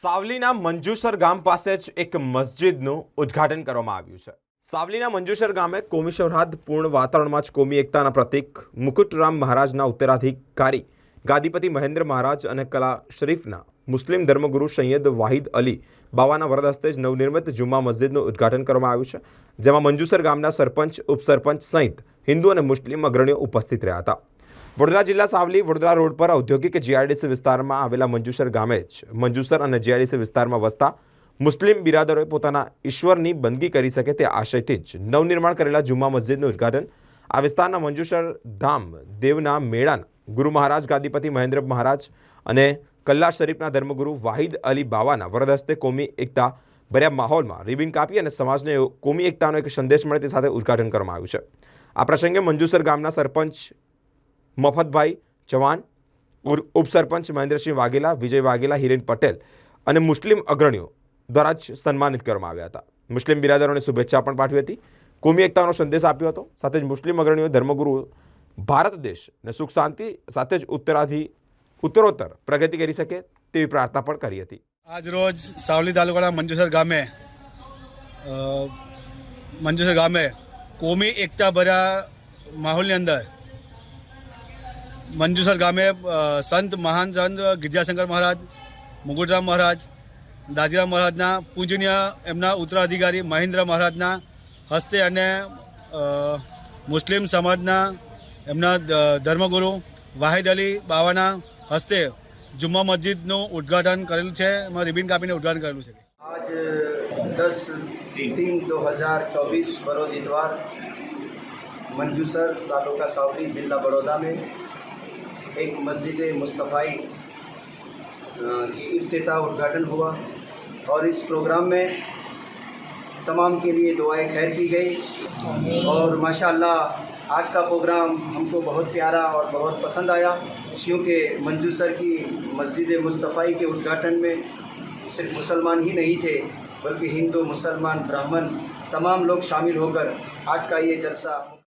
સાવલીના મંજુસર ગામ પાસે જ એક મસ્જિદનું ઉદ્ઘાટન કરવામાં આવ્યું છે. સાવલીના મંજુસર ગામે કોમી સૌહાર્દપૂર્ણ વાતાવરણમાં જ કોમી એકતાના પ્રતીક મુકુટરામ મહારાજના ઉત્તરાધિકારી ગાદીપતિ મહેન્દ્ર મહારાજ અને કલા શરીફના મુસ્લિમ ધર્મગુરુ સૈયદ વાહિદ અલી બાવાના વરદ હસ્તે જ નવનિર્મિત જુમ્મા મસ્જિદનું ઉદ્ઘાટન કરવામાં આવ્યું છે, જેમાં મંજુસર ગામના સરપંચ, ઉપસરપંચ સહિત હિન્દુ અને મુસ્લિમ અગ્રણીઓ ઉપસ્થિત રહ્યા હતા. વડોદરા જિલ્લા સાવલી વડોદરા રોડ પર ઔદ્યોગિક જીઆઈડીસી વિસ્તારમાં આવેલા મંજુસર ગામે જ મંજુસર અને જીઆઈડીસી વિસ્તારમાં વસતા મુસ્લિમ બિરાદરોએ પોતાના ઈશ્વરની બંદગી કરી શકે તે આશયથી જ નવનિર્માણ કરેલા જુમ્મા મસ્જિદનું ઉદ્ઘાટન. આ વિસ્તારના મંજુસર ધામ દેવના મેળાના ગુરુ મહારાજ ગાદીપતિ મહેન્દ્ર મહારાજ અને કલ્લા શરીફના ધર્મગુરુ વાહિદ અલી બાવાના વરદ હસ્તે કોમી એકતા ભર્યા માહોલમાં રિબિન કાપી અને સમાજને કોમી એકતાનો એક સંદેશ મળે તે સાથે ઉદ્ઘાટન કરવામાં આવ્યું છે. આ પ્રસંગે મંજુસર ગામના સરપંચ મફતભાઈ ઉર- ઉપસરપંચ મહેન્દ્રસિંહ વાઘેલા, વિજય વાઘેલા, હિરેન પટેલ અને મુસ્લિમ અગ્રણીઓ દ્વારા જ સન્માનિત કરવામાં આવ્યા હતા. મુસ્લિમ બિરાદરોને શુભેચ્છા પણ પાઠવી હતી. કોમી એકતાનો સંદેશ આપ્યો હતો. સાથે જ મુસ્લિમ અગ્રણીઓ, ધર્મગુરુ, ભારત દેશને સુખ શાંતિ સાથે જ ઉત્તરાથી ઉત્તરોત્તર પ્રગતિ કરી શકે તેવી પ્રાર્થના પણ કરી હતી. આજ રોજ સાવલી તાલુકાના મંજુસર ગામે મંજુસર ગામે કોમી એકતા ભર્યા માહોલની અંદર મંજુસર ગામે અ, સંત મહાન સંત ગિરજાશંકર મહારાજ મુગુટરામ મહારાજ દાદીરામ મહારાજના પૂજનીય એમના ઉત્તરાધિકારી મહેન્દ્ર મહારાજના હસ્તે અને અ, મુસ્લિમ સમાજના એમના ધ- ધર્મગુરુ વાહિદ અલી બાવાના હસ્તે જુમ્મા મસ્જિદનું ઉદ્ઘાટન કરેલું છે એમાં રિબિન કાપીને ઉદ્ઘાટન કરેલું છે आज दस तीन दो हज़ार चौबीस बरोज इतवार मंजूसर तालुका सावली ज़िला बड़ौदा में एक मस्जिद मुस्तफ़ाई की इफ्तिताह उद्घाटन हुआ और इस प्रोग्राम में तमाम के लिए दुआएँ खैर की गई। और माशाल्लाह आज का प्रोग्राम हमको बहुत प्यारा और बहुत पसंद आया। क्योंकि मंजूसर की मस्जिद मुस्तफ़ाई के उद्घाटन में सिर्फ़ मुसलमान ही नहीं थे बल्कि हिंदू मुसलमान ब्राह्मण तमाम लोग शामिल होकर आज का ये जलसा